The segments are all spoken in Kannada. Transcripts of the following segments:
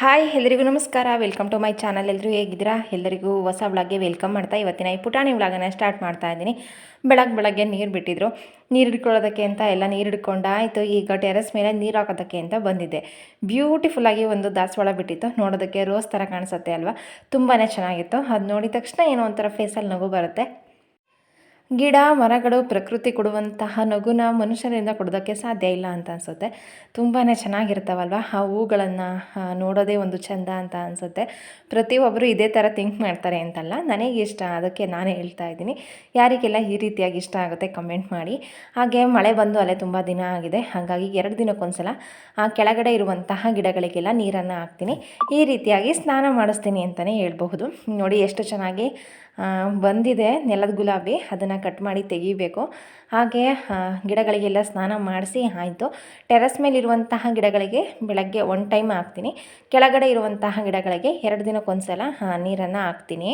ಹಾಯ್ ಎಲ್ಲರಿಗೂ ನಮಸ್ಕಾರ. ವೆಲ್ಕಮ್ ಟು ಮೈ ಚಾನಲ್ ಎಲ್ಲರೂ ಹೇಗಿದ್ದೀರಾ? ಎಲ್ಲರಿಗೂ ಹೊಸ ವ್ಲಾಗ್ಗೆ ವೆಲ್ಕಮ್ ಮಾಡ್ತಾ ಇವತ್ತಿನ ಈ ಪುಟಾಣಿ ವ್ಲಾಗನ್ನು ಸ್ಟಾರ್ಟ್ ಮಾಡ್ತಾ ಇದ್ದೀನಿ. ಬೆಳಗ್ಗೆ ಬೆಳಗ್ಗೆ ನೀರು ಬಿಟ್ಟಿದ್ರು. ನೀರು ಹಿಡ್ಕೊಳ್ಳೋದಕ್ಕೆ ಅಂತ ಎಲ್ಲ ನೀರು ಹಿಡ್ಕೊಂಡಾಯಿತು ಈಗ ಟೆರೆಸ್ ಮೇಲೆ ನೀರು ಹಾಕೋದಕ್ಕೆ ಅಂತ ಬಂದಿದ್ದೆ. ಬ್ಯೂಟಿಫುಲ್ಲಾಗಿ ಒಂದು ದಾಸವಾಳ ಬಿಟ್ಟಿತ್ತು. ನೋಡೋದಕ್ಕೆ ರೋಸ್ ಥರ ಕಾಣಿಸುತ್ತೆ ಅಲ್ವಾ? ತುಂಬಾ ಚೆನ್ನಾಗಿತ್ತು. ಅದು ನೋಡಿದ ತಕ್ಷಣ ಏನೋ ಒಂಥರ ಫೇಸಲ್ಲಿ ನಗು ಬರುತ್ತೆ. ಗಿಡ, ಮರಗಳು ಪ್ರಕೃತಿ ಕೊಡುವಂತಹ ನಗುನ ಮನುಷ್ಯರಿಂದ ಕೊಡೋದಕ್ಕೆ ಸಾಧ್ಯ ಇಲ್ಲ ಅಂತ ಅನಿಸುತ್ತೆ. ತುಂಬಾ ಚೆನ್ನಾಗಿರ್ತಾವಲ್ವ? ಆ ಹೂಗಳನ್ನು ನೋಡೋದೇ ಒಂದು ಚೆಂದ ಅಂತ ಅನಿಸುತ್ತೆ. ಪ್ರತಿಯೊಬ್ಬರು ಇದೇ ಥರ ಥಿಂಕ್ ಮಾಡ್ತಾರೆ ಅಂತಲ್ಲ. ನನಗೆ ಇಷ್ಟ, ಅದಕ್ಕೆ ನಾನೇ ಹೇಳ್ತಾ ಇದ್ದೀನಿ. ಯಾರಿಗೆಲ್ಲ ಈ ರೀತಿಯಾಗಿ ಇಷ್ಟ ಆಗುತ್ತೆ ಕಮೆಂಟ್ ಮಾಡಿ. ಹಾಗೆ ಮಳೆ ಬಂದು ಅಲ್ಲೇ ತುಂಬ ದಿನ ಆಗಿದೆ. ಹಾಗಾಗಿ ಎರಡು ದಿನಕ್ಕೊಂದ್ಸಲ, ಆ, ಕೆಳಗಡೆ ಇರುವಂತಹ ಗಿಡಗಳಿಗೆಲ್ಲ ನೀರನ್ನು ಹಾಕ್ತೀನಿ. ಈ ರೀತಿಯಾಗಿ ಸ್ನಾನ ಮಾಡಿಸ್ತೀನಿ ಅಂತಲೇ ಹೇಳ್ಬಹುದು. ನೋಡಿ ಎಷ್ಟು ಚೆನ್ನಾಗಿ ಬಂದಿದೆ ನೆಲದ ಗುಲಾಬಿ, ಅದನ್ನು ಕಟ್ ಮಾಡಿ ತೆಗಿಬೇಕು. ಹಾಗೆ ಗಿಡಗಳಿಗೆಲ್ಲ ಸ್ನಾನ ಮಾಡಿಸಿ ಆಯಿತು. ಟೆರೆಸ್ ಮೇಲಿರುವಂತಹ ಗಿಡಗಳಿಗೆ ಬೆಳಗ್ಗೆ ಒನ್ ಟೈಮ್ ಹಾಕ್ತೀನಿ. ಕೆಳಗಡೆ ಇರುವಂತಹ ಗಿಡಗಳಿಗೆ ಎರಡು ದಿನಕ್ಕೊಂದ್ಸಲ ನೀರನ್ನು ಹಾಕ್ತೀನಿ.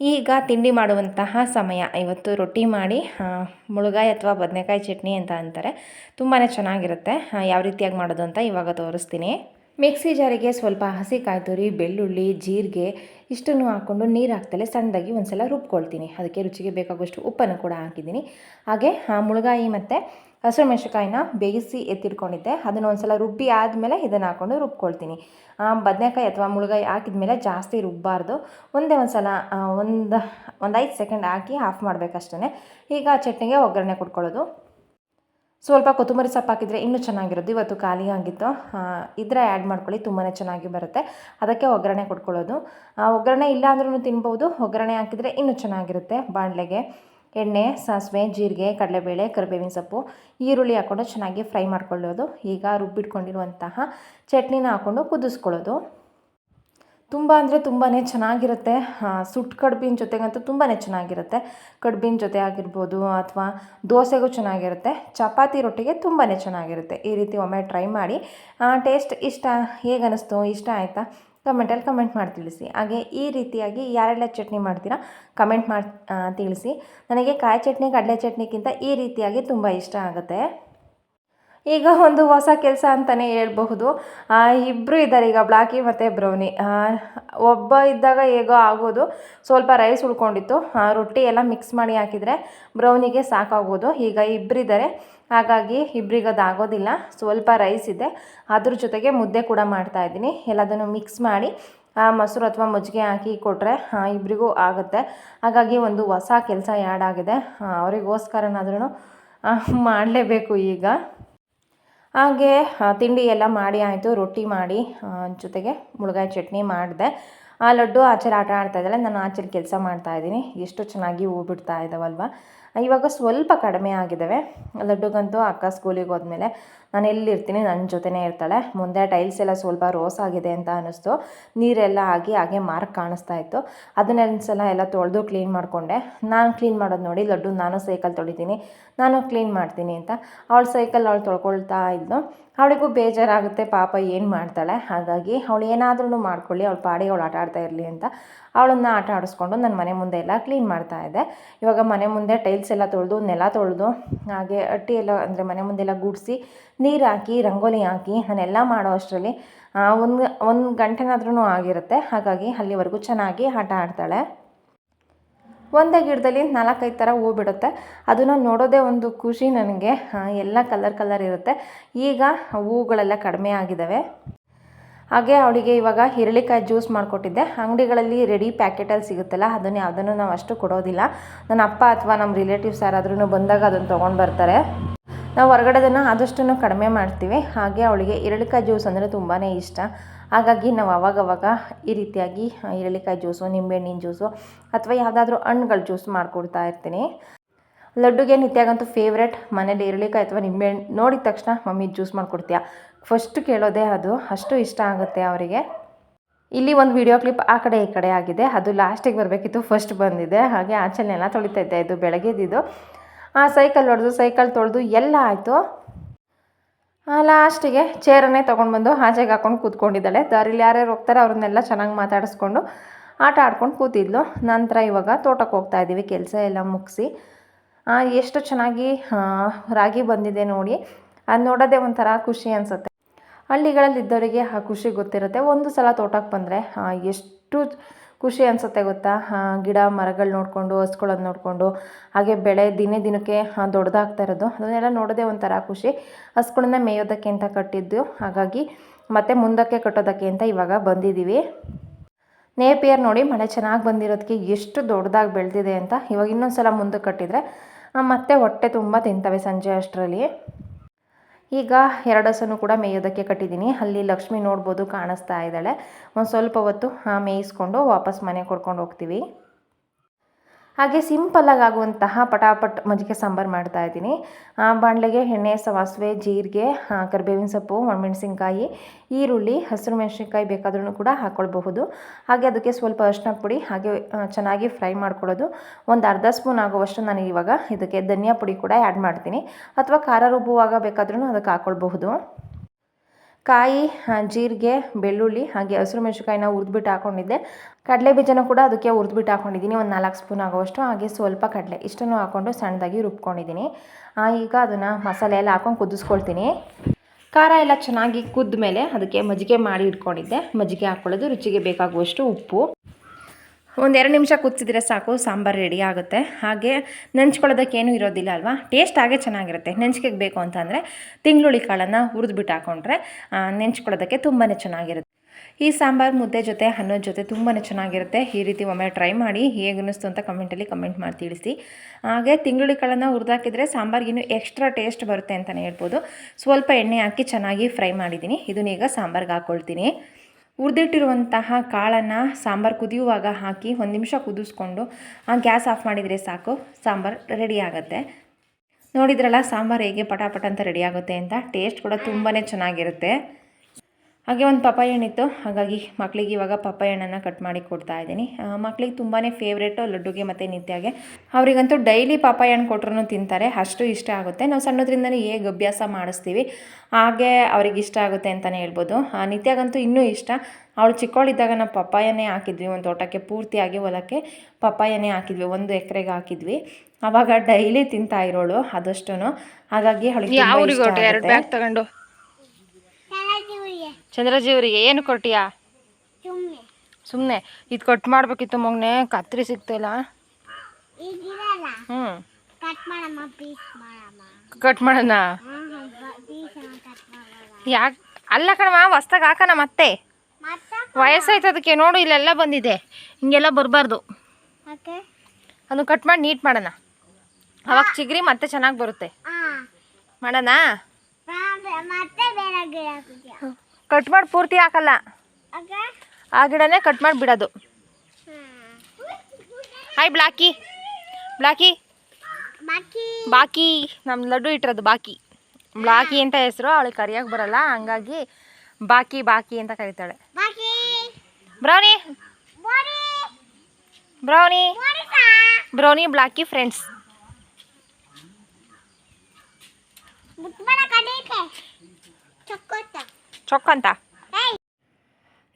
ಈಗ ತಿಂಡಿ ಮಾಡುವಂತಹ ಸಮಯ. ಇವತ್ತು ರೊಟ್ಟಿ ಮಾಡಿ ಮುಳುಗಾಯಿ ಅಥವಾ ಬದನೆಕಾಯಿ ಚಟ್ನಿ ಅಂತ ಅಂತಾರೆ. ತುಂಬಾ ಚೆನ್ನಾಗಿರುತ್ತೆ. ಯಾವ ರೀತಿಯಾಗಿ ಮಾಡೋದು ಅಂತ ಇವಾಗ ತೋರಿಸ್ತೀನಿ. ಮಿಕ್ಸಿ ಜಾರಿಗೆ ಸ್ವಲ್ಪ ಹಸಿ ಕಾಯಿ ತುರಿ ಬೆಳ್ಳುಳ್ಳಿ ಜೀರಿಗೆ ಇಷ್ಟನ್ನು ಹಾಕ್ಕೊಂಡು ನೀರು ಹಾಕ್ತಲೇ ಸಣ್ಣದಾಗಿ ಒಂದು ಸಲ ರುಬ್ಕೊಳ್ತೀನಿ. ಅದಕ್ಕೆ ರುಚಿಗೆ ಬೇಕಾಗುವಷ್ಟು ಉಪ್ಪನ್ನು ಕೂಡ ಹಾಕಿದ್ದೀನಿ. ಹಾಗೆ ಆ, ಮುಳುಗಾಯಿ ಮತ್ತು ಹಸಿರು ಮೆಣಸಿನಕಾಯಿನ ಬೇಯಿಸಿ ಎತ್ತಿಟ್ಕೊಂಡಿದ್ದೆ. ಅದನ್ನು ಒಂದು ಸಲ ರುಬ್ಬಿ ಆದಮೇಲೆ ಇದನ್ನು ಹಾಕ್ಕೊಂಡು ರುಬ್ಕೊಳ್ತೀನಿ. ಬದನೆಕಾಯಿ ಅಥವಾ ಮುಳುಗಾಯಿ ಹಾಕಿದ್ಮೇಲೆ ಜಾಸ್ತಿ ರುಬ್ಬಾರ್ದು. ಒಂದೇ ಒಂದು ಸಲ ಒಂದು ಒಂದು ಐದು ಸೆಕೆಂಡ್ ಹಾಕಿ ಆಫ್ ಮಾಡಬೇಕಷ್ಟೇ ಈಗ ಚಟ್ನಿಗೆ ಒಗ್ಗರಣೆ ಕೊಟ್ಕೊಳ್ಳೋದು ಸ್ವಲ್ಪ ಕೊತ್ತಂಬರಿ ಸೊಪ್ಪು ಹಾಕಿದರೆ ಇನ್ನೂ ಚೆನ್ನಾಗಿರೋದು ಇವತ್ತು ಖಾಲಿ ಆಗಿತ್ತು. ಇದ್ರೆ ಆ್ಯಡ್ ಮಾಡ್ಕೊಳ್ಳಿ ತುಂಬಾ ಚೆನ್ನಾಗಿ ಬರುತ್ತೆ. ಅದಕ್ಕೆ ಒಗ್ಗರಣೆ ಕೊಟ್ಕೊಳ್ಳೋದು. ಒಗ್ಗರಣೆ ಇಲ್ಲ ಅಂದ್ರೂ ತಿನ್ಬೋದು. ಒಗ್ಗರಣೆ ಹಾಕಿದರೆ ಇನ್ನೂ ಚೆನ್ನಾಗಿರುತ್ತೆ ಬಾಣಲೆಗೆ. ಎಣ್ಣೆ, ಸಾಸಿವೆ, ಜೀರಿಗೆ, ಕಡಲೆಬೇಳೆ, ಕರಿಬೇವಿನ ಸೊಪ್ಪು, ಈರುಳ್ಳಿ ಹಾಕ್ಕೊಂಡು ಚೆನ್ನಾಗಿ ಫ್ರೈ ಮಾಡ್ಕೊಳ್ಳೋದು. ಈಗ ರುಬ್ಬಿಟ್ಕೊಂಡಿರುವಂತಹ ಚಟ್ನಿನ ಹಾಕ್ಕೊಂಡು ಕುದಿಸ್ಕೊಳ್ಳೋದು. ತುಂಬ ಅಂದರೆ ತುಂಬಾ ಚೆನ್ನಾಗಿರುತ್ತೆ. ಸುಟ್ಟು ಕಡ್ಬಿನ ಜೊತೆಗಂತೂ ತುಂಬಾ ಚೆನ್ನಾಗಿರುತ್ತೆ. ಕಡ್ಬಿನ ಜೊತೆ ಆಗಿರ್ಬೋದು ಅಥವಾ ದೋಸೆಗೂ ಚೆನ್ನಾಗಿರುತ್ತೆ. ಚಪಾತಿ ರೊಟ್ಟಿಗೆ ತುಂಬಾ ಚೆನ್ನಾಗಿರುತ್ತೆ. ಈ ರೀತಿ ಒಮ್ಮೆ ಟ್ರೈ ಮಾಡಿ. ಟೇಸ್ಟ್ ಇಷ್ಟ ಹೇಗೆ ಅನ್ನಿಸ್ತು ಇಷ್ಟ ಆಯಿತಾ? ಕಮೆಂಟಲ್ಲಿ ಕಮೆಂಟ್ ಮಾಡಿ ತಿಳಿಸಿ. ಹಾಗೆ ಈ ರೀತಿಯಾಗಿ ಯಾರೆಲ್ಲ ಚಟ್ನಿ ಮಾಡ್ತೀರಾ, ಕಮೆಂಟ್ ಮಾಡಿ ತಿಳಿಸಿ. ನನಗೆ ಕಾಯಿ ಚಟ್ನಿ, ಕಡಲೆ ಚಟ್ನಿಗಿಂತ ಈ ರೀತಿಯಾಗಿ ತುಂಬ ಇಷ್ಟ ಆಗುತ್ತೆ. ಈಗ ಒಂದು ಹೊಸ ಕೆಲಸ ಅಂತಲೇ ಹೇಳ್ಬಹುದು. ಇಬ್ಬರು ಇದ್ದಾರೆ ಈಗ, ಬ್ಲಾಕಿ ಮತ್ತು ಬ್ರೌನಿ. ಒಬ್ಬ ಇದ್ದಾಗ ಹೇಗೋ ಆಗೋದು. ಸ್ವಲ್ಪ ರೈಸ್ ಉಳ್ಕೊಂಡಿತ್ತು. ರೊಟ್ಟಿ ಎಲ್ಲ ಮಿಕ್ಸ್ ಮಾಡಿ ಹಾಕಿದರೆ ಬ್ರೌನಿಗೆ ಸಾಕಾಗೋದು. ಈಗ ಇಬ್ಬರಿದ್ದಾರೆ ಹಾಗಾಗಿ ಇಬ್ಬರಿಗೆ ಅದು ಆಗೋದಿಲ್ಲ. ಸ್ವಲ್ಪ ರೈಸ್ ಇದೆ. ಅದ್ರ ಜೊತೆಗೆ ಮುದ್ದೆ ಕೂಡ ಮಾಡ್ತಾ ಇದ್ದೀನಿ. ಎಲ್ಲದನ್ನು ಮಿಕ್ಸ್ ಮಾಡಿ ಮೊಸರು ಅಥವಾ ಮಜ್ಜಿಗೆ ಹಾಕಿ ಕೊಟ್ಟರೆ ಇಬ್ಬರಿಗೂ ಆಗುತ್ತೆ. ಹಾಗಾಗಿ ಒಂದು ಹೊಸ ಕೆಲಸ ಯಾಡಾಗಿದೆ ಅವರಿಗೋಸ್ಕರನಾದ್ರೂ ಮಾಡಲೇಬೇಕು ಈಗ. ಹಾಗೆ ತಿಂಡಿ ಎಲ್ಲ ಮಾಡಿ ಆಯಿತು, ರೊಟ್ಟಿ ಮಾಡಿ ಜೊತೆಗೆ ಮುಳುಗಾಯಿ ಚಟ್ನಿ ಮಾಡಿದೆ. ಆ ಲಡ್ಡು ಆಚೆಲಿ ಆಟ ಆಡ್ತಾ ಇದ್ದಾಳೆ ನಾನು ಆಚೆಲಿ ಕೆಲಸ ಮಾಡ್ತಾ ಇದ್ದೀನಿ. ಎಷ್ಟು ಚೆನ್ನಾಗಿ ಹೂ ಬಿಡ್ತಾ ಇದ್ದಾವಲ್ವ ಇವಾಗ ಸ್ವಲ್ಪ ಕಡಿಮೆ ಆಗಿದ್ದಾವೆ. ಲಡ್ಡುಗಂತೂ ಅಕ್ಕ ಸ್ಕೂಲಿಗೆ ಹೋದ್ಮೇಲೆ ನಾನು ಎಲ್ಲಿರ್ತೀನಿ? ನನ್ನ ಜೊತೆನೇ ಇರ್ತಾಳೆ. ಮುಂದೆ ಟೈಲ್ಸ್ ಎಲ್ಲ ಸ್ವಲ್ಪ ರೋಸ್ ಆಗಿದೆ ಅಂತ ಅನ್ನಿಸ್ತು ನೀರೆಲ್ಲ ಆಗಿ ಹಾಗೆ ಮಾರ್ಕ್ ಕಾಣಿಸ್ತಾ ಇತ್ತು. ಅದನ್ನೆಲ್ಲ ಎಲ್ಲ ತೊಳೆದು ಕ್ಲೀನ್ ಮಾಡಿಕೊಂಡೆ. ನಾನು ಕ್ಲೀನ್ ಮಾಡೋದು ನೋಡಿ ಲಡ್ಡು ನಾನು ಸೈಕಲ್ ತೊಳಿತೀನಿ. ನಾನು ಕ್ಲೀನ್ ಮಾಡ್ತೀನಿ ಅಂತ ಅವಳು ಸೈಕಲ್ ಅವಳು ತೊಳ್ಕೊಳ್ತಾ ಇದ್ಲು. ಅವಳಿಗೂ ಬೇಜಾರಾಗುತ್ತೆ. ಪಾಪ ಏನು ಮಾಡ್ತಾಳೆ? ಹಾಗಾಗಿ ಅವಳು ಏನಾದ್ರೂ ಮಾಡ್ಕೊಳ್ಳಿ. ಅವಳು ಪಾಡಿಗೆ ಅವಳು ಆಟ ಆಡ್ತಾ ಇರಲಿ ಅಂತ ಅವಳನ್ನ ಆಟ ಆಡಿಸ್ಕೊಂಡು ನನ್ನ ಮನೆ ಮುಂದೆ ಎಲ್ಲ ಕ್ಲೀನ್ ಮಾಡ್ತಾ ಇದ್ದೆ. ಇವಾಗ ಮನೆ ಮುಂದೆ ಟೈಲ್ಸ್ ಎಲ್ಲ ತೊಳೆದು, ನೆಲ ತೊಳೆದು, ಹಾಗೆ ಅಟ್ಟಿ ಎಲ್ಲ ಅಂದರೆ ಮನೆ ಮುಂದೆಲ್ಲ ಗುಡಿಸಿ, ನೀರು ಹಾಕಿ, ರಂಗೋಲಿ ಹಾಕಿ, ನಾನೆಲ್ಲ ಮಾಡೋ ಅಷ್ಟರಲ್ಲಿ ಒಂದು ಒಂದು ಗಂಟೆನಾದ್ರೂ ಆಗಿರುತ್ತೆ. ಹಾಗಾಗಿ ಅಲ್ಲಿವರೆಗೂ ಚೆನ್ನಾಗಿ ಆಟ ಆಡ್ತಾಳೆ. ಒಂದೇ ಗಿಡದಲ್ಲಿ ನಾಲ್ಕೈದು ಥರ ಹೂ ಬಿಡುತ್ತೆ. ಅದನ್ನು ನೋಡೋದೇ ಒಂದು ಖುಷಿ ನನಗೆ. ಎಲ್ಲ ಕಲರ್ ಕಲರ್ ಇರುತ್ತೆ. ಈಗ ಹೂಗಳೆಲ್ಲ ಕಡಿಮೆ ಆಗಿದ್ದಾವೆ. ಹಾಗೆ ಅವಳಿಗೆ ಇವಾಗ ಹಿರಳಿಕಾಯಿ ಜ್ಯೂಸ್ ಮಾಡಿಕೊಟ್ಟಿದ್ದೆ. ಅಂಗಡಿಗಳಲ್ಲಿ ರೆಡಿ ಪ್ಯಾಕೆಟಲ್ಲಿ ಸಿಗುತ್ತಲ್ಲ, ಅದನ್ನು ಯಾವುದನ್ನು ನಾವು ಅಷ್ಟು ಕೊಡೋದಿಲ್ಲ. ನನ್ನ ಅಪ್ಪ ಅಥವಾ ನಮ್ಮ ರಿಲೇಟಿವ್ಸ್ ಯಾರಾದ್ರೂ ಬಂದಾಗ ಅದನ್ನು ತೊಗೊಂಡು ಬರ್ತಾರೆ. ನಾವು ಹೊರಗಡೆದನ್ನು ಆದಷ್ಟು ಕಡಿಮೆ ಮಾಡ್ತೀವಿ. ಹಾಗೆ ಅವಳಿಗೆ ಹಿರಳಿಕಾಯಿ ಜ್ಯೂಸ್ ಅಂದರೆ ತುಂಬಾ ಇಷ್ಟ. ಹಾಗಾಗಿ ನಾವು ಅವಾಗವಾಗ ಈ ರೀತಿಯಾಗಿ ಹಿರಳಿಕಾಯಿ ಜ್ಯೂಸು, ನಿಂಬೆಹಣ್ಣಿನ ಜ್ಯೂಸು ಅಥವಾ ಯಾವುದಾದ್ರೂ ಹಣ್ಣುಗಳ ಜ್ಯೂಸ್ ಮಾಡಿಕೊಡ್ತಾ ಇರ್ತೀನಿ. ಲಡ್ಡುಗೆ ನಿತ್ಯಾಗಂತೂ ಫೇವ್ರೆಟ್ ಮನೇಲಿ ಇರಳಿಕಾಯಿ ಅಥವಾ ನಿಂಬೆಹಣ್ಣು ನೋಡಿದ ತಕ್ಷಣ ಮಮ್ಮಿ ಜ್ಯೂಸ್ ಮಾಡಿಕೊಡ್ತೀಯಾ? ಫಸ್ಟ್ ಕೇಳೋದೇ ಅದು, ಅಷ್ಟು ಇಷ್ಟ ಆಗುತ್ತೆ ಅವರಿಗೆ. ಇಲ್ಲಿ ಒಂದು ವಿಡಿಯೋ ಕ್ಲಿಪ್ ಆ ಕಡೆ ಈ ಕಡೆ ಆಗಿದೆ. ಅದು ಲಾಸ್ಟಿಗೆ ಬರಬೇಕಿತ್ತು ಫಸ್ಟ್ ಬಂದಿದೆ. ಹಾಗೆ ಆಚೆನೆಲ್ಲ ತೊಳಿತಾ ಇದ್ದೆ. ಇದು ಬೆಳಗ್ಗೆದಿದ್ದು. ಆ ಸೈಕಲ್ ಹೊಡೆದು ಸೈಕಲ್ ತೊಳೆದು ಎಲ್ಲ ಆಯಿತು. ಲಾಸ್ಟಿಗೆ ಚೇರನ್ನೇ ತೊಗೊಂಡು ಬಂದು ಆಚೆಗೆ ಹಾಕೊಂಡು ಕೂತ್ಕೊಂಡಿದ್ದಾಳೆ. ದಾರಿಲಿ ಯಾರ್ಯಾರು ಹೋಗ್ತಾರೆ ಅವ್ರನ್ನೆಲ್ಲ ಚೆನ್ನಾಗಿ ಮಾತಾಡಿಸ್ಕೊಂಡು ಆಟ ಆಡ್ಕೊಂಡು ಕೂತಿದ್ಲು. ನಂತರ ಇವಾಗ ತೋಟಕ್ಕೆ ಹೋಗ್ತಾ ಇದ್ದೀವಿ. ಕೆಲಸ ಎಲ್ಲ ಮುಗಿಸಿ. ಎಷ್ಟು ಚೆನ್ನಾಗಿ ರಾಗಿ ಬಂದಿದೆ ನೋಡಿ. ಅದು ನೋಡೋದೇ ಒಂಥರ ಖುಷಿ ಅನಿಸುತ್ತೆ. ಹಳ್ಳಿಗಳಲ್ಲಿ ಇದ್ದವರಿಗೆ ಆ ಖುಷಿ ಗೊತ್ತಿರುತ್ತೆ. ಒಂದು ಸಲ ತೋಟಕ್ಕೆ ಬಂದರೆ ಎಷ್ಟು ಖುಷಿ ಅನಿಸುತ್ತೆ ಗೊತ್ತಾ? ಗಿಡ, ಮರಗಳು ನೋಡಿಕೊಂಡು ಹಸ್ಕೊಳ್ಳೋದು ನೋಡಿಕೊಂಡು, ಹಾಗೆ ಬೆಳೆ ದಿನೇ ದಿನಕ್ಕೆ ದೊಡ್ಡದಾಗ್ತಾ ಇರೋದು. ಅದನ್ನೆಲ್ಲ ನೋಡೋದೇ ಒಂಥರ ಖುಷಿ. ಹಸ್ಗಳನ್ನ ಮೇಯೋದಕ್ಕೆ ಅಂತ ಕಟ್ಟಿದ್ದು. ಹಾಗಾಗಿ ಮತ್ತೆ ಮುಂದಕ್ಕೆ ಕಟ್ಟೋದಕ್ಕೆ ಅಂತ ಇವಾಗ ಬಂದಿದ್ದೀವಿ. ನೇಪಿಯರ್ ನೋಡಿ ಮಳೆ ಚೆನ್ನಾಗಿ ಬಂದಿರೋದಕ್ಕೆ ಎಷ್ಟು ದೊಡ್ಡದಾಗಿ ಬೆಳೆದಿದೆ ಅಂತ ಇವಾಗ ಇನ್ನೊಂದು ಸಲ ಮುಂದಕ್ಕೆ ಕಟ್ಟಿದರೆ ಮತ್ತೆ ಹೊಟ್ಟೆ ತುಂಬ ತಿಂತವೆ ಸಂಜೆ ಅಷ್ಟರಲ್ಲಿ. ಈಗ ಎರಡಸನ್ನು ಕೂಡ ಮೇಯೋದಕ್ಕೆ ಕಟ್ಟಿದ್ದೀನಿ. ಅಲ್ಲಿ ಲಕ್ಷ್ಮಿ ನೋಡ್ಬೋದು, ಕಾಣಿಸ್ತಾ ಇದ್ದಾಳೆ. ಒಂದು ಸ್ವಲ್ಪ ಹೊತ್ತು ಮೇಯಿಸ್ಕೊಂಡು ವಾಪಸ್ ಮನೆ ಕೊಡ್ಕೊಂಡು ಹೋಗ್ತೀವಿ. ಹಾಗೆ ಸಿಂಪಲ್ಲಾಗಿ ಆಗುವಂತಹ ಪಟಾಪಟ್ ಮಜ್ಜಿಗೆ ಸಾಂಬಾರು ಮಾಡ್ತಾ ಇದ್ದೀನಿ. ಆ, ಬಾಣಲೆಗೆ ಎಣ್ಣೆ ಸಾಸಿವೆ ಜೀರಿಗೆ ಕರಿಬೇವಿನ ಸೊಪ್ಪು ಒಣಮೆಣಸಿನ್ಕಾಯಿ ಈರುಳ್ಳಿ ಹಸಿರು ಮೆಣಸಿನ್ಕಾಯಿ ಬೇಕಾದ್ರೂ ಕೂಡ ಹಾಕ್ಕೊಳ್ಬಹುದು ಹಾಗೆ ಅದಕ್ಕೆ ಸ್ವಲ್ಪ ಅರಿಶಿನ ಪುಡಿ ಹಾಗೆ ಚೆನ್ನಾಗಿ ಫ್ರೈ ಮಾಡ್ಕೊಳ್ಳೋದು. ಒಂದು ಅರ್ಧ ಸ್ಪೂನ್ ಆಗುವಷ್ಟು ನಾನು ಇವಾಗ ಇದಕ್ಕೆ ಧನಿಯಾ ಪುಡಿ ಕೂಡ ಆ್ಯಡ್ ಮಾಡ್ತೀನಿ. ಅಥವಾ ಖಾರ ರುಬ್ಬುವಾಗ ಬೇಕಾದ್ರೂ ಅದಕ್ಕೆ ಹಾಕ್ಕೊಳ್ಬಹುದು ಕಾಯಿ ಜೀರಿಗೆ, ಬೆಳ್ಳುಳ್ಳಿ, ಹಾಗೆ ಹಸಿರು ಮೆಣಸಿನ್ಕಾಯಿನ ಹುರಿದ್ಬಿಟ್ಟು ಹಾಕ್ಕೊಂಡಿದ್ದೆ ಕಡಲೆ ಬೀಜನೂ ಕೂಡ ಅದಕ್ಕೆ ಹುರಿದ್ಬಿಟ್ಟು ಹಾಕ್ಕೊಂಡಿದ್ದೀನಿ ಒಂದು ನಾಲ್ಕು ಸ್ಪೂನ್ ಆಗುವಷ್ಟು. ಹಾಗೆ ಸ್ವಲ್ಪ ಕಡಲೆ ಇಷ್ಟನ್ನು ಹಾಕ್ಕೊಂಡು ಸಣ್ಣದಾಗಿ ರುಬ್ಕೊಂಡಿದ್ದೀನಿ. ಈಗ ಅದನ್ನು ಮಸಾಲೆ ಎಲ್ಲ ಹಾಕೊಂಡು ಕುದಿಸ್ಕೊಳ್ತೀನಿ. ಖಾರ ಎಲ್ಲ ಚೆನ್ನಾಗಿ ಕುದ್ದ ಮೇಲೆ ಅದಕ್ಕೆ ಮಜ್ಜಿಗೆ ಮಾಡಿ ಇಟ್ಕೊಂಡಿದ್ದೆ. ಮಜ್ಜಿಗೆ ಹಾಕ್ಕೊಳ್ಳೋದು ರುಚಿಗೆ ಬೇಕಾಗುವಷ್ಟು ಉಪ್ಪು. ಒಂದು ಎರಡು ನಿಮಿಷ ಕುದಿಸಿದ್ರೆ ಸಾಕು ಸಾಂಬಾರು ರೆಡಿ ಆಗುತ್ತೆ. ಹಾಗೆ ಏನೂ ಇರೋದಿಲ್ಲ ಅಲ್ವಾ? ಟೇಸ್ಟ್ ಹಾಗೆ ಚೆನ್ನಾಗಿರುತ್ತೆ. ನೆಂಚ್ಕೆಗೆ ಬೇಕು ಅಂತಂದರೆ ತಿಂಗ್ಳುಳ್ಳಿ ಕಾಳನ್ನು ಹುರಿದ್ಬಿಟ್ಟು ಹಾಕ್ಕೊಂಡ್ರೆ ಆ, ನೆಂಚ್ಕೊಳ್ಳೋದಕ್ಕೆ ತುಂಬಾ ಚೆನ್ನಾಗಿರುತ್ತೆ. ಈ ಸಾಂಬಾರು ಮುದ್ದೆ ಜೊತೆ ಅನ್ನದ ಜೊತೆ ತುಂಬಾ ಚೆನ್ನಾಗಿರುತ್ತೆ. ಈ ರೀತಿ ಒಮ್ಮೆ ಟ್ರೈ ಮಾಡಿ ಹೇಗೆ ಅನ್ನಿಸ್ತು ಅಂತ ಕಮೆಂಟಲ್ಲಿ ಕಮೆಂಟ್ ಮಾಡಿ ತಿಳಿಸಿ. ಹಾಗೆ ತಿಂಗ್ಳುಳ್ಳಿ ಕಾಳನ್ನು ಹುರಿದಾಕಿದ್ರೆ ಸಾಂಬಾರಿಗಿನ್ನೂ ಎಕ್ಸ್ಟ್ರಾ ಟೇಸ್ಟ್ ಬರುತ್ತೆ ಅಂತಲೇ ಹೇಳ್ಬೋದು. ಸ್ವಲ್ಪ ಎಣ್ಣೆ ಹಾಕಿ ಚೆನ್ನಾಗಿ ಫ್ರೈ ಮಾಡಿದ್ದೀನಿ. ಇದನ್ನೀಗ ಸಾಂಬಾರ್ಗೆ ಹಾಕ್ಕೊಳ್ತೀನಿ ಹುರಿದಿಟ್ಟಿರುವಂತಹ ಕಾಳನ್ನು ಸಾಂಬಾರು ಕುದಿಯುವಾಗ ಹಾಕಿ ಒಂದು ನಿಮಿಷ ಕುದಿಸ್ಕೊಂಡು ಆ ಗ್ಯಾಸ್ ಆಫ್ ಮಾಡಿದರೆ ಸಾಕು. ಸಾಂಬಾರು ರೆಡಿ ಆಗುತ್ತೆ. ನೋಡಿದ್ರಲ್ಲ ಸಾಂಬಾರು ಹೇಗೆ ಪಟಾಪಟ ಅಂತ ರೆಡಿ ಆಗುತ್ತೆ ಅಂತ? ಟೇಸ್ಟ್ ಕೂಡ ತುಂಬಾ ಚೆನ್ನಾಗಿರುತ್ತೆ. ಹಾಗೆ ಒಂದು ಪಪ್ಪಾಯ ಹಣ್ಣಿತ್ತು ಹಾಗಾಗಿ ಮಕ್ಕಳಿಗೆ ಇವಾಗ ಪಪ್ಪಾಯ ಹಣ್ಣನ್ನು ಕಟ್ ಮಾಡಿ ಕೊಡ್ತಾ ಇದ್ದೀನಿ. ಮಕ್ಕಳಿಗೆ ತುಂಬಾ ಫೇವ್ರೇಟು ಲಡ್ಡುಗೆ ಮತ್ತು ನಿತ್ಯಾಗೆ. ಅವರಿಗಂತೂ ಡೈಲಿ ಪಪ್ಪಾಯ ಹಣ್ಣು ಕೊಟ್ರೂ ತಿಂತಾರೆ. ಅಷ್ಟು ಇಷ್ಟ ಆಗುತ್ತೆ. ನಾವು ಸಣ್ಣದ್ರಿಂದನೇ ಹೇಗೆ ಅಭ್ಯಾಸ ಮಾಡಿಸ್ತೀವಿ. ಹಾಗೆ ಅವ್ರಿಗೆ ಇಷ್ಟ ಆಗುತ್ತೆ ಅಂತಲೇ ಹೇಳ್ಬೋದು. ನಿತ್ಯಾಗಂತೂ ಇನ್ನೂ ಇಷ್ಟ. ಅವಳು ಚಿಕ್ಕವಳಿದ್ದಾಗ ನಾವು ಪಪ್ಪಾಯನೇ ಹಾಕಿದ್ವಿ. ಒಂದು ತೋಟಕ್ಕೆ ಪೂರ್ತಿಯಾಗಿ ಹೊಲಕ್ಕೆ ಪಪ್ಪಾಯನೇ ಹಾಕಿದ್ವಿ. ಒಂದು ಎಕರೆಗೆ ಹಾಕಿದ್ವಿ. ಅವಾಗ ಡೈಲಿ ತಿಂತಾ ಇರೋಳು ಅದಷ್ಟು ಹಾಗಾಗಿ ಅವಳಿಗೆ ಯಾವ ತುಂಬ ಊರಿಗೆ ಇಷ್ಟ ಹೊರಟೆ ಎರಡು ಆಗುತ್ತೆ. ಬ್ಯಾಗ್ ತಗೊಂಡು ಚಂದ್ರಜೀವರಿಗೆ ಏನು ಕೊಟ್ಟಿಯಾ? ಸುಮ್ಮನೆ ಇದು ಕಟ್ ಮಾಡ್ಬೇಕಿತ್ತು ಮಗನೆ. ಕತ್ರಿ ಸಿಗ್ತಿಲ್ಲ ಹ್ಞೂ ಕಟ್ ಮಾಡೋಣ? ಯಾಕೆ? ಅಲ್ಲ ಕಣಮ್ಮ ಹೊಸ್ದಾಗಿ ಹಾಕೋಣ ಮತ್ತೆ. ವಯಸ್ಸಾಯ್ತು ಅದಕ್ಕೆ. ನೋಡು ಇಲ್ಲೆಲ್ಲ ಬಂದಿದೆ. ಹಿಂಗೆಲ್ಲ ಬರಬಾರ್ದು. ಅದನ್ನು ಕಟ್ ಮಾಡಿ ನೀಟ್ ಮಾಡೋಣ. ಅವಾಗ ಚಿಗ್ರಿ ಮತ್ತೆ ಚೆನ್ನಾಗಿ ಬರುತ್ತೆ. ಮಾಡೋಣ? ಕಟ್ ಮಾಡಿ ಪೂರ್ತಿ ಹಾಕಲ್ಲ. ಆ ಗಿಡನೇ ಕಟ್ ಮಾಡಿ ಬಿಡೋದು. Hi Blackie. ಬ್ಲಾಕಿ. ಬಾಕಿ. ನಮ್ಮ ಲಡ್ಡು ಇಟ್ಟಿರೋದು ಬಾಕಿ. ಬ್ಲಾಕಿ ಅಂತ ಹೆಸರು ಅವಳಿಗೆ ಕರಿಯೋಕೆ ಬರಲ್ಲ ಹಂಗಾಗಿ ಬಾಕಿ ಬಾಕಿ ಅಂತ ಕರೀತಾಳೆ. Brownie. Brownie. Brownie. Blackie friends. ಚೊಕ್ಕೋತ.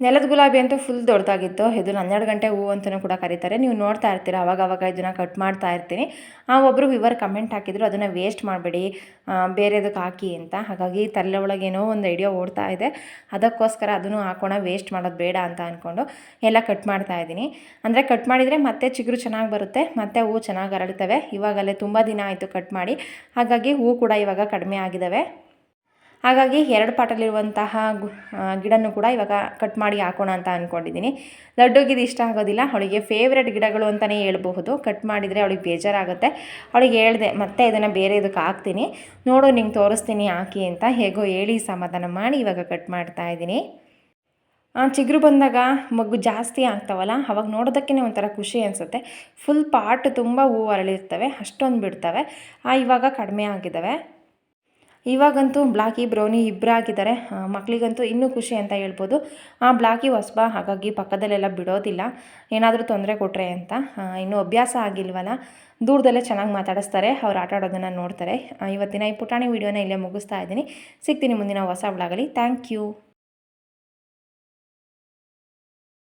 ನೆಲದ ಗುಲಾಬಿ ಅಂತೂ ಫುಲ್ ದೊಡ್ಡದಾಗಿತ್ತು. ಇದನ್ನು ಹನ್ನೆರಡು ಗಂಟೆ ಹೂವು ಅಂತಲೂ ಕೂಡ ಕರೀತಾರೆ. ನೀವು ನೋಡ್ತಾ ಇರ್ತೀರ ಅವಾಗ ಅವಾಗ ಇದನ್ನು ಕಟ್ ಮಾಡ್ತಾ ಇರ್ತೀನಿ. ಆ ಒಬ್ಬರು ವಿವರ್ ಕಮೆಂಟ್ ಹಾಕಿದ್ರು, ಅದನ್ನು ವೇಸ್ಟ್ ಮಾಡಬೇಡಿ ಬೇರೆದಕ್ಕೆ ಹಾಕಿ ಅಂತ. ಹಾಗಾಗಿ ತಲೆ ಒಳಗೇನೋ ಒಂದು ಐಡಿಯಾ ಓಡ್ತಾ ಇದೆ. ಅದಕ್ಕೋಸ್ಕರ ಅದನ್ನು ಹಾಕೋಣ ವೇಸ್ಟ್ ಮಾಡೋದು ಬೇಡ ಅಂತ ಅಂದ್ಕೊಂಡು ಎಲ್ಲ ಕಟ್ ಮಾಡ್ತಾ ಇದ್ದೀನಿ. ಅಂದರೆ ಕಟ್ ಮಾಡಿದರೆ ಮತ್ತೆ ಚಿಗುರು ಚೆನ್ನಾಗಿ ಬರುತ್ತೆ, ಮತ್ತೆ ಹೂವು ಚೆನ್ನಾಗಿ ಅರಳ್ತವೆ. ಇವಾಗಲೇ ತುಂಬ ದಿನ ಆಯಿತು ಕಟ್ ಮಾಡಿ. ಹಾಗಾಗಿ ಹೂವು ಕೂಡ ಇವಾಗ ಕಡಿಮೆ ಆಗಿದ್ದಾವೆ ಹಾಗಾಗಿ ಎರಡು ಪಾಟಲ್ಲಿರುವಂತಹ ಗಿಡನೂ ಕೂಡ ಇವಾಗ ಕಟ್ ಮಾಡಿ ಹಾಕೋಣ ಅಂತ ಅಂದ್ಕೊಂಡಿದ್ದೀನಿ ಲಡ್ಡುಗೆ ಇದು ಇಷ್ಟ ಆಗೋದಿಲ್ಲ. ಅವಳಿಗೆ ಫೇವ್ರೇಟ್ ಗಿಡಗಳು ಅಂತಲೇ ಹೇಳ್ಬಹುದು. ಕಟ್ ಮಾಡಿದರೆ ಅವಳಿಗೆ ಬೇಜಾರಾಗುತ್ತೆ. ಅವಳಿಗೆ ಹೇಳಿದೆ, ಮತ್ತೆ ಇದನ್ನು ಬೇರೆ ಇದಕ್ಕೆ ಹಾಕ್ತೀನಿ. ನೋಡು, ನಿಂಗೆ ತೋರಿಸ್ತೀನಿ ಹಾಕಿ ಅಂತ ಹೇಗೋ ಹೇಳಿ ಸಮಾಧಾನ ಮಾಡಿ ಇವಾಗ ಕಟ್ ಮಾಡ್ತಾ ಇದ್ದೀನಿ. ಚಿಗುರು ಬಂದಾಗ ಮಗು ಜಾಸ್ತಿ ಆಗ್ತಾವಲ್ಲ? ಅವಾಗ ನೋಡೋದಕ್ಕೇ ಒಂಥರ ಖುಷಿ ಅನಿಸುತ್ತೆ. ಫುಲ್ ಪಾಟ್ ತುಂಬ ಹೂವು ಅರಳಿರ್ತವೆ, ಅಷ್ಟೊಂದು ಬಿಡ್ತವೆ. ಇವಾಗ ಕಡಿಮೆ ಆಗಿದ್ದಾವೆ. ಇವಾಗಂತೂ ಬ್ಲಾಕಿ, ಬ್ರೌನಿ ಇಬ್ಬರು ಆಗಿದ್ದಾರೆ ಮಕ್ಕಳಿಗಂತೂ ಇನ್ನೂ ಖುಷಿ ಅಂತ ಹೇಳ್ಬೋದು. ಆ, ಬ್ಲಾಕಿ, ಹೊಸಬ, ಹಾಗಾಗಿ ಪಕ್ಕದಲ್ಲೆಲ್ಲ ಬಿಡೋದಿಲ್ಲ. ಏನಾದರೂ ತೊಂದರೆ ಕೊಟ್ಟರೆ ಅಂತ. ಇನ್ನೂ ಅಭ್ಯಾಸ ಆಗಿಲ್ವಲ್ಲ, ದೂರದಲ್ಲೇ ಚೆನ್ನಾಗಿ ಮಾತಾಡಿಸ್ತಾರೆ, ಅವ್ರು ಆಟ ಆಡೋದನ್ನು ನೋಡ್ತಾರೆ. ಇವತ್ತಿನ ಈ ಪುಟಾಣಿ ವಿಡಿಯೋನ ಇಲ್ಲೇ ಮುಗಿಸ್ತಾ ಇದ್ದೀನಿ. ಸಿಗ್ತೀನಿ ಮುಂದಿನ ಹೊಸ ಬ್ಲಾಗಲ್ಲಿ ಥ್ಯಾಂಕ್ ಯು